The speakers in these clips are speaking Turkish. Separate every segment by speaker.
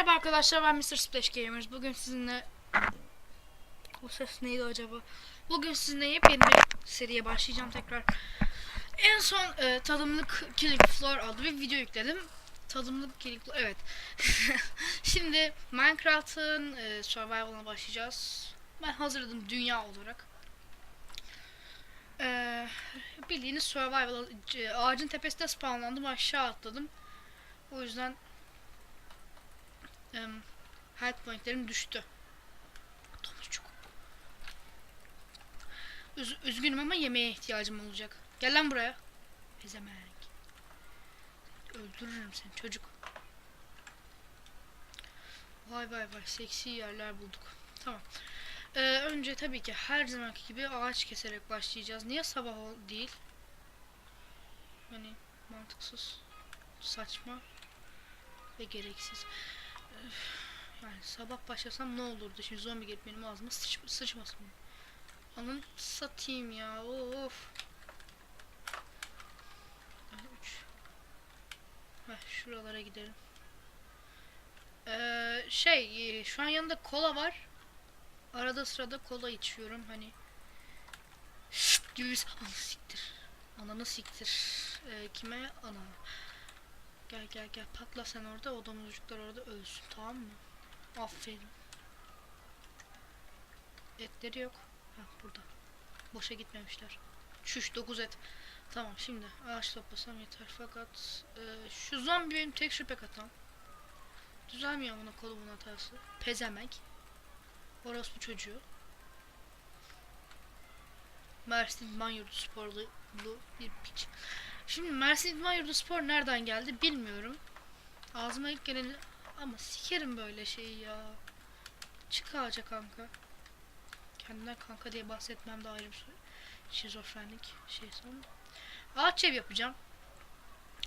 Speaker 1: Merhaba arkadaşlar ben Mr. Splash Gamers. Bugün sizinle bu ses neydi acaba? Bugün sizinle yepyeni bir seriye başlayacağım tekrar. En son e, tadımlık Killing Floor adlı bir video yükledim. Tadımlık Killing Floor evet. Şimdi Minecraft'ın e, survival'ına başlayacağız. Ben hazırladım dünya olarak. E, bildiğiniz survival e, ağacın tepesinde spawnlandım aşağı atladım. O yüzden Em, health pointlerim düştü. Domuzcuk. Üz üzgünüm ama yemeğe ihtiyacım olacak. Gel lan buraya. Pezemek. Öldürürüm seni çocuk. Vay vay vay seksi yerler bulduk. Tamam. Ee, önce tabii ki her zamanki gibi ağaç keserek başlayacağız. Niye sabah değil? Hani mantıksız, saçma ve gereksiz. Yani sabah başlasam ne olurdu? Şimdi zombi gelip benim ağzıma sıç sıçmasın. Anın satayım ya. Of. Üç. Heh, şuralara gidelim. Ee, şey, e, şu an yanında kola var. Arada sırada kola içiyorum hani. Gibi siktir. Ananı siktir. Ee, kime? Ana. Gel gel gel patla sen orada o domuzcuklar orada ölsün tamam mı? Aferin. Etleri yok. Ha burada. Boşa gitmemişler. Şuş 9 et. Tamam şimdi ağaç toplasam yeter fakat e, şu zombi benim tek şüphe katam. Düzelmiyor buna kolumun hatası. Pezemek. Orospu çocuğu. Mersin Manyurdu sporlu bir piç. Şimdi Mersin İdman Yurdu Spor nereden geldi bilmiyorum. Ağzıma ilk geleni ama sikerim böyle şeyi ya. Çık ağaca kanka. Kendinden kanka diye bahsetmem de ayrı bir şey. Şizofrenlik şey sanırım. Ağaç ev yapacağım.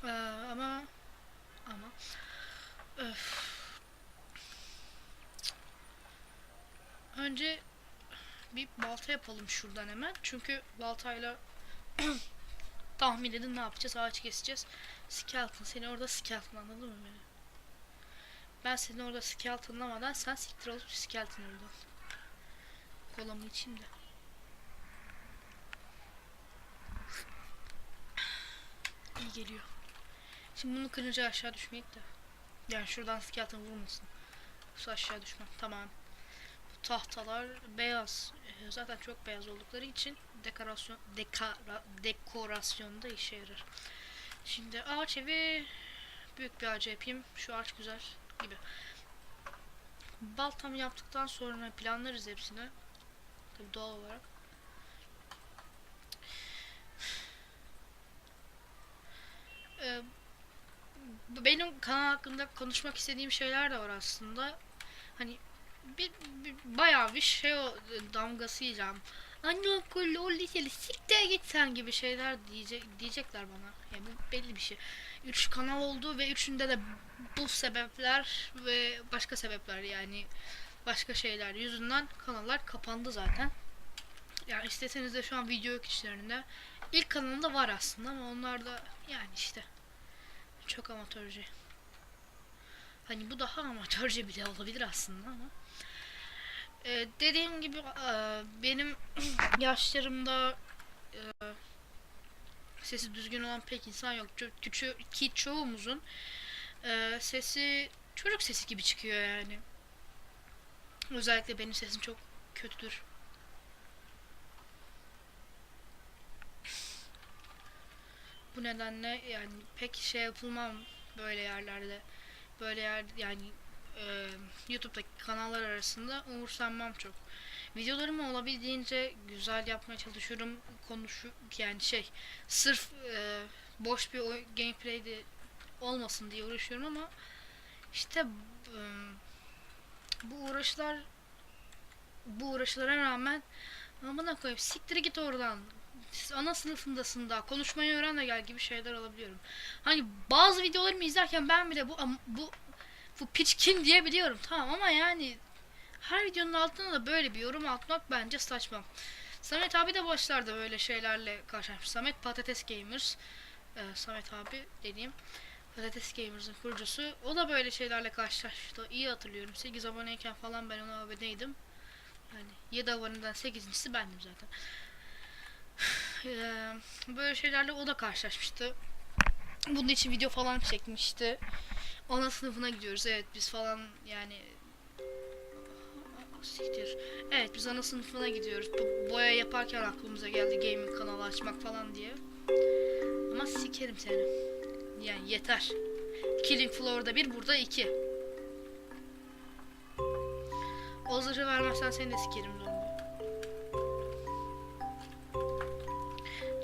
Speaker 1: Ee, ama ama öf. Önce bir balta yapalım şuradan hemen. Çünkü baltayla tahmin edin ne yapacağız? Ağaç keseceğiz. Skeleton. Seni orada skeleton anladın mı beni? Ben seni orada skeletonlamadan sen siktir olup skeleton oradan. Kolamı içeyim de. İyi geliyor. Şimdi bunu kırınca aşağı düşmeyip de. Yani şuradan skeleton vurmasın. Yoksa aşağı düşmem. Tamam. Tahtalar beyaz. Ee, Zaten çok beyaz oldukları için dekorasyon dekara, dekorasyonda işe yarar. Şimdi ağaç evi büyük bir ağaç yapayım. Şu ağaç güzel gibi. Baltam yaptıktan sonra planlarız hepsini. Tabii doğal olarak. Ee, benim kanal hakkında konuşmak istediğim şeyler de var aslında. Hani bir, bir bayağı bir şey damgası yiyeceğim. Anne akıllı o liseli siktir git sen gibi şeyler diyecek diyecekler bana. Yani bu belli bir şey. Üç kanal oldu ve üçünde de bu sebepler ve başka sebepler yani başka şeyler yüzünden kanallar kapandı zaten. Yani isteseniz de şu an video yok içlerinde. İlk kanalımda var aslında ama onlar da yani işte çok amatörce. Hani bu daha amatörce bile olabilir aslında ama. Ee, dediğim gibi e, benim yaşlarımda e, sesi düzgün olan pek insan yok. Küçü- ki çoğumuzun e, sesi çocuk sesi gibi çıkıyor yani. Özellikle benim sesim çok kötüdür. Bu nedenle yani pek şey yapılmam böyle yerlerde. Böyle yer yani e, YouTube'daki kanallar arasında umursanmam çok. Videolarımı olabildiğince güzel yapmaya çalışıyorum. Konuşu yani şey sırf e, boş bir gameplay de olmasın diye uğraşıyorum ama işte e, bu uğraşlar bu uğraşlara rağmen amına koyayım siktir git oradan. Siz ana sınıfındasın daha konuşmayı öğren de gel gibi şeyler alabiliyorum. Hani bazı videolarımı izlerken ben bile bu bu bu piç kim diye biliyorum tamam ama yani her videonun altına da böyle bir yorum atmak bence saçma. Samet abi de başlarda böyle şeylerle karşılaşmış. Samet Patates Gamers. Ee, Samet abi dediğim. Patates Gamers'ın kurucusu. O da böyle şeylerle karşılaştı. İyi hatırlıyorum. 8 aboneyken falan ben ona aboneydim. Yani 7 aboneden 8.si bendim zaten. Eee, böyle şeylerle o da karşılaşmıştı. Bunun için video falan çekmişti. Ana sınıfına gidiyoruz. Evet biz falan yani Siktir. Evet biz ana sınıfına gidiyoruz. Bu boya yaparken aklımıza geldi gaming kanalı açmak falan diye. Ama sikerim seni. Yani yeter. Killing Floor'da bir, burada iki. O zırhı vermezsen seni de sikerim zombi.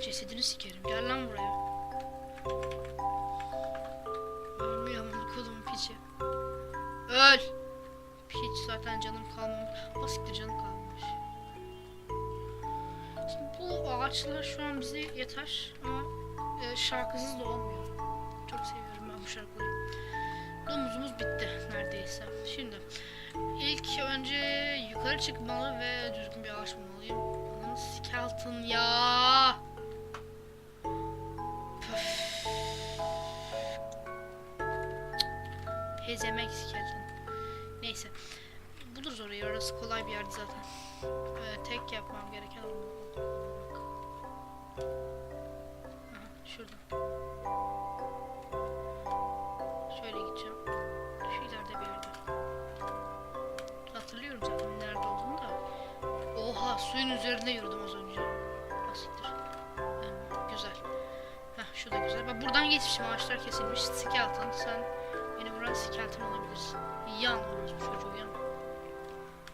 Speaker 1: Cesedini sikerim. Gel lan buraya. Ölmüyor amına kolumun piçi. Öl! Hiç zaten canım kalmamış. Basiktir canım kalmamış. Şimdi bu ağaçlar şu an bize yeter ama e, şarkısız da olmuyor. Çok seviyorum ben bu şarkıları. Domuzumuz bitti neredeyse. Şimdi ilk önce yukarı çıkmalı ve düzgün bir ağaç bulmalıyım. Skeleton ya. Hezemek skeleton. Neyse. Buluruz orayı. Orası kolay bir yerdi zaten. Ee, tek yapmam gereken. Aha, şurada. Şöyle gideceğim. Şu ileride bir yerde. Hatırlıyorum zaten nerede olduğunu da. Oha suyun üzerinde yürüdüm az önce. Basiktir. Yani, güzel. Heh, şu da güzel. Bak buradan geçmişim. Ağaçlar kesilmiş. Skeleton. Sen vuran skeleton olabilirsin. Yan orospu çocuğu yan.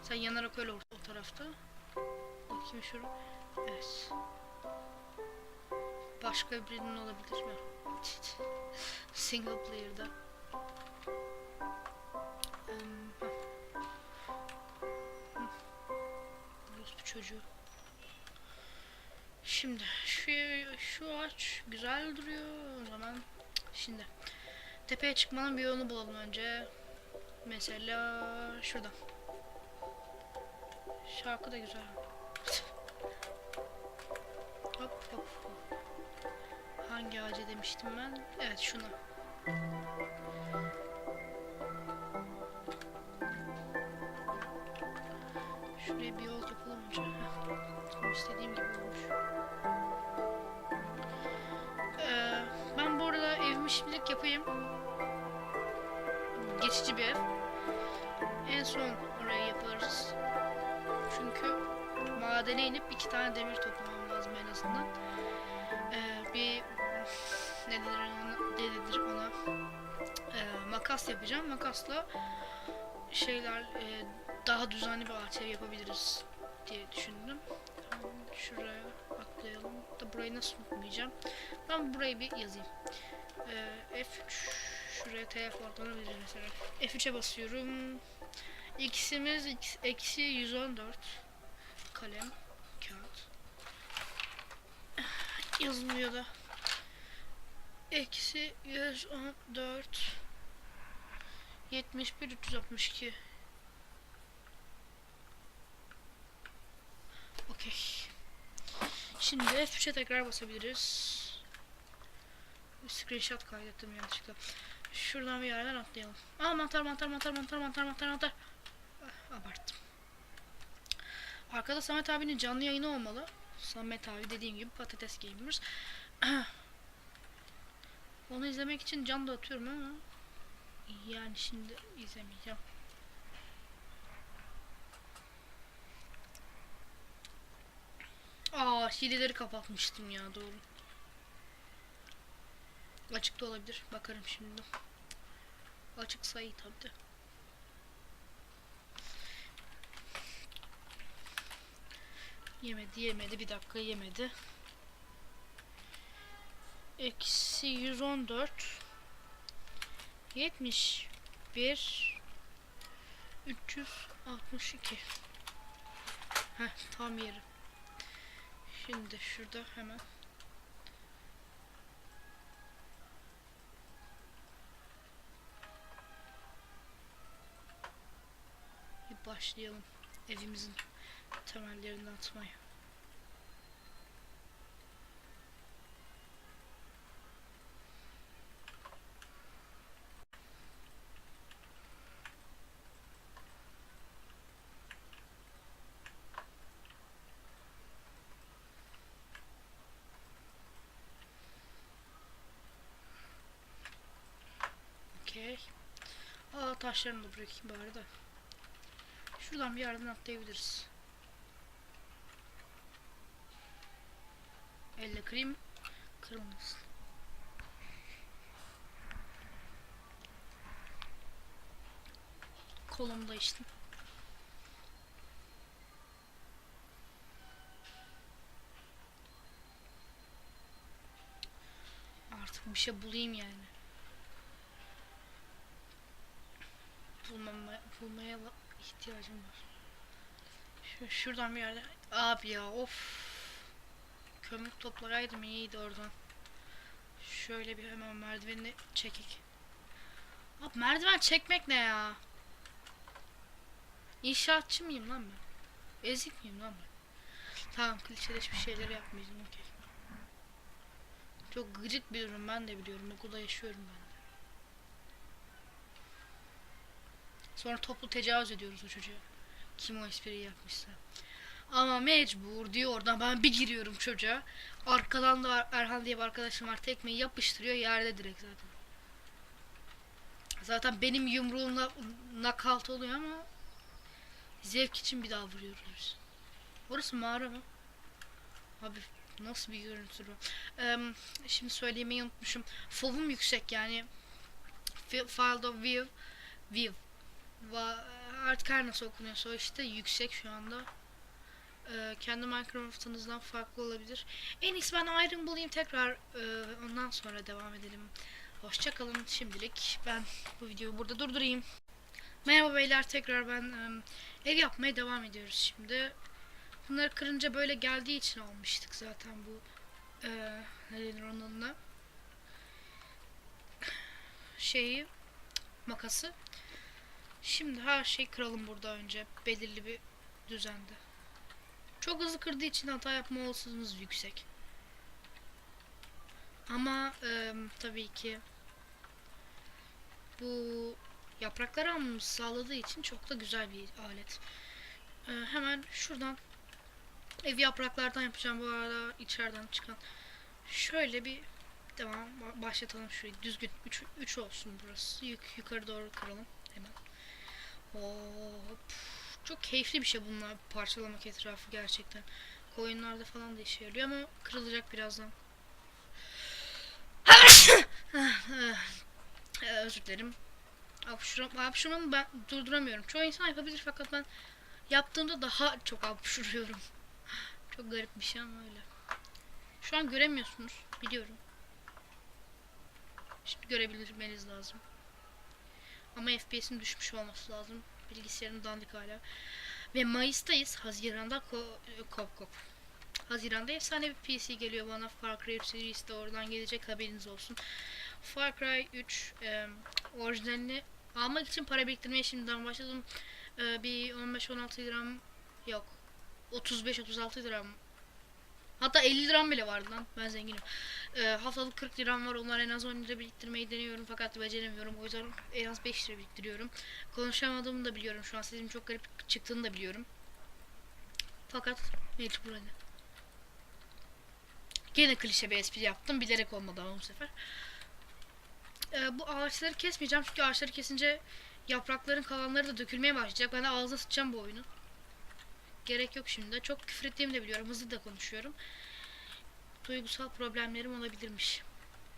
Speaker 1: Sen yanarak öyle o, o tarafta. Bakayım şurada. Evet. Başka birinin olabilir mi? Single player'da. Bu çocuğu. Şimdi şu şu ağaç güzel duruyor o zaman. Şimdi tepeye çıkmanın bir yolunu bulalım önce. Mesela şuradan. Şarkı da güzel. hop hop. Hangi ağaca demiştim ben? Evet şuna. Şuraya bir yol yapalım önce. Tam istediğim gibi. Geçici bir ev. En son orayı yaparız. Çünkü madene inip iki tane demir toplamam lazım en azından. Ee, bir ne denir ona, denir ona Ee, makas yapacağım. Makasla şeyler e, daha düzenli bir ağaç ev yapabiliriz diye düşündüm. Şuraya atlayalım. Da burayı nasıl unutmayacağım. Ben burayı bir yazayım. Ee, F3 şuraya telefonlanabilir mesela. F3'e basıyorum. X'imiz eksi 114 kalem kağıt yazılmıyor da eksi 114 71 362 Okey. Şimdi F3'e tekrar basabiliriz. Screenshot kaydettim yanlışlıkla. Şuradan bir yerden atlayalım. Aa mantar mantar mantar mantar mantar mantar mantar. Ah, abarttım. Arkada Samet abinin canlı yayını olmalı. Samet abi dediğim gibi patates gamers. Onu izlemek için can da atıyorum ama yani şimdi izlemeyeceğim. Aa hileleri kapatmıştım ya doğru. Açık da olabilir. Bakarım şimdi. Açık sayı tabii de. Yemedi yemedi bir dakika yemedi. Eksi 114 71 362 Heh tam yeri. Şimdi şurada hemen başlayalım evimizin temellerini atmaya. Okey. Aa taşlarını da bırakayım bari de. Şuradan bir yerden atlayabiliriz. Elle kırayım. Kırılmasın. Kolumda işte. Artık bir şey bulayım yani. Bulmama, bulmaya va- ihtiyacım var. Şu, şuradan bir yerde. Abi ya of. Kömür toplaraydım iyiydi oradan. Şöyle bir hemen merdiveni çekik. Abi merdiven çekmek ne ya? İnşaatçı mıyım lan ben? Ezik miyim lan ben? Tamam klişeleşmiş şeyleri yapmayacağım okey. Çok gıcık bir durum ben de biliyorum. Okulda yaşıyorum ben de. Sonra toplu tecavüz ediyoruz o çocuğa. Kim o espriyi yapmışsa. Ama mecbur diyor oradan ben bir giriyorum çocuğa. Arkadan da Erhan diye bir arkadaşım var tekmeyi yapıştırıyor yerde direkt zaten. Zaten benim yumruğumla nakalt oluyor ama zevk için bir daha vuruyoruz biz. Orası mağara mı? Abi nasıl bir görüntü bu? Em, şimdi söylemeyi unutmuşum. Fov'um yüksek yani. Fi- File of view. View. Va artık her nasıl okunuyorsa işte yüksek şu anda. Ee, kendi Minecraft'ınızdan farklı olabilir. En iyisi ben Iron bulayım tekrar e, ondan sonra devam edelim. Hoşçakalın şimdilik. Ben bu videoyu burada durdurayım. Merhaba beyler tekrar ben em, ev yapmaya devam ediyoruz şimdi. Bunları kırınca böyle geldiği için almıştık zaten bu e, ne denir onun adına? şeyi makası. Şimdi her şeyi kıralım burada önce belirli bir düzende. Çok hızlı kırdığı için hata yapma olasılığımız yüksek. Ama e, tabii ki bu yaprakları almamızı sağladığı için çok da güzel bir alet. E, hemen şuradan ev yapraklardan yapacağım bu arada içeriden çıkan. Şöyle bir devam ba- başlatalım şurayı düzgün 3 3 olsun burası. Yuk yukarı doğru kıralım hemen. Hop. Çok keyifli bir şey bunlar parçalamak etrafı gerçekten. Koyunlarda falan da işe yarıyor ama kırılacak birazdan. Ee, Özür dilerim. Hapşurmamı ben durduramıyorum. Çoğu insan yapabilir fakat ben yaptığımda daha çok hapşuruyorum. Çok garip bir şey ama öyle. Şu an göremiyorsunuz. Biliyorum. Şimdi görebilmeniz lazım. Ama FPS'in düşmüş olması lazım. Bilgisayarım dandik hala. Ve Mayıs'tayız. Haziran'da ko kop kop. Haziran'da efsane bir PC geliyor bana. Far Cry 3 serisi de oradan gelecek haberiniz olsun. Far Cry 3 e, orijinalini almak için para biriktirmeye şimdiden başladım. E, bir 15-16 liram yok. 35-36 liram Hatta 50 liram bile vardı lan. Ben zenginim. Ee, haftalık 40 liram var. Onlar en az 10 lira biriktirmeyi deniyorum fakat beceremiyorum. O yüzden en az 5 lira biriktiriyorum. Konuşamadığımı da biliyorum. Şu an sesim çok garip çıktığını da biliyorum. Fakat mecbur hani. Gene klişe bir espri yaptım. Bilerek olmadı ama bu sefer. Ee, bu ağaçları kesmeyeceğim çünkü ağaçları kesince yaprakların kalanları da dökülmeye başlayacak. Ben de ağzına sıçacağım bu oyunu. Gerek yok şimdi. Çok küfür ettiğimi de biliyorum. Hızlı da konuşuyorum. Duygusal problemlerim olabilirmiş.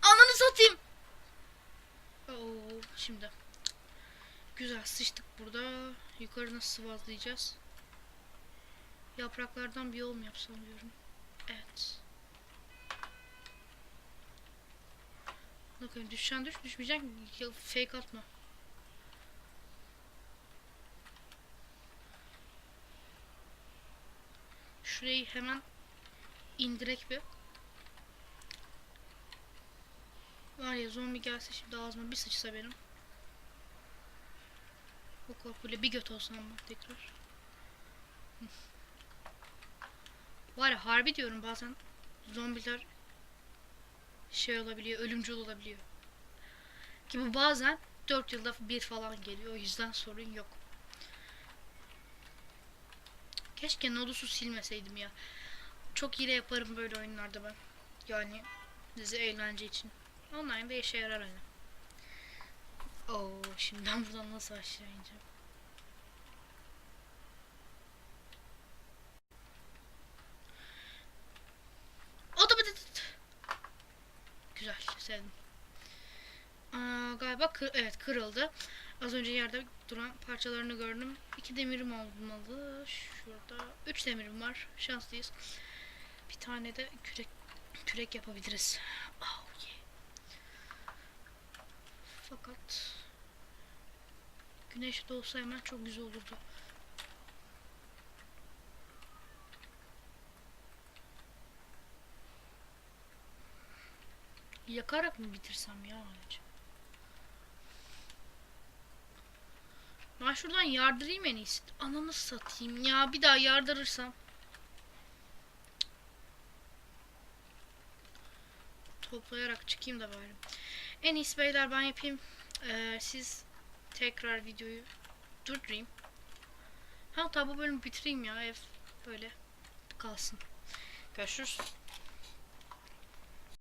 Speaker 1: Ananı satayım. Oo, şimdi. Güzel sıçtık burada. Yukarı nasıl sıvazlayacağız? Yapraklardan bir yol mu yapsam diyorum. Evet. Bakın düşen düş düşmeyecek. Fake atma. Şurayı hemen indirek bir. Var ya zombi gelse şimdi ağzıma bir sıçsa benim. O korkuyla bir göt olsam ben tekrar. Var ya harbi diyorum bazen zombiler şey olabiliyor, ölümcül olabiliyor. Ki bu bazen 4 yılda bir falan geliyor. O yüzden sorun yok. Keşke Nodus'u silmeseydim ya. Çok hile yaparım böyle oyunlarda ben. Yani dizi eğlence için. Online'da işe yarar hani. Oo, şimdi ben buradan nasıl aşağı ineceğim? Güzel, sevdim. Galiba kır, evet kırıldı. Az önce yerde duran parçalarını gördüm. İki demirim olmalı. Şurada üç demirim var. Şanslıyız. Bir tane de kürek kürek yapabiliriz. Oh, yeah. Fakat güneş doğsa hemen çok güzel olurdu. Yakarak mı bitirsem ya ağacı? Ben şuradan yardırayım en iyisi. Ananı satayım ya. Bir daha yardırırsam. Toplayarak çıkayım da bari. En iyisi beyler ben yapayım. Ee, siz tekrar videoyu durdurayım. Hatta bu bölümü bitireyim ya. Ev böyle kalsın. Görüşürüz.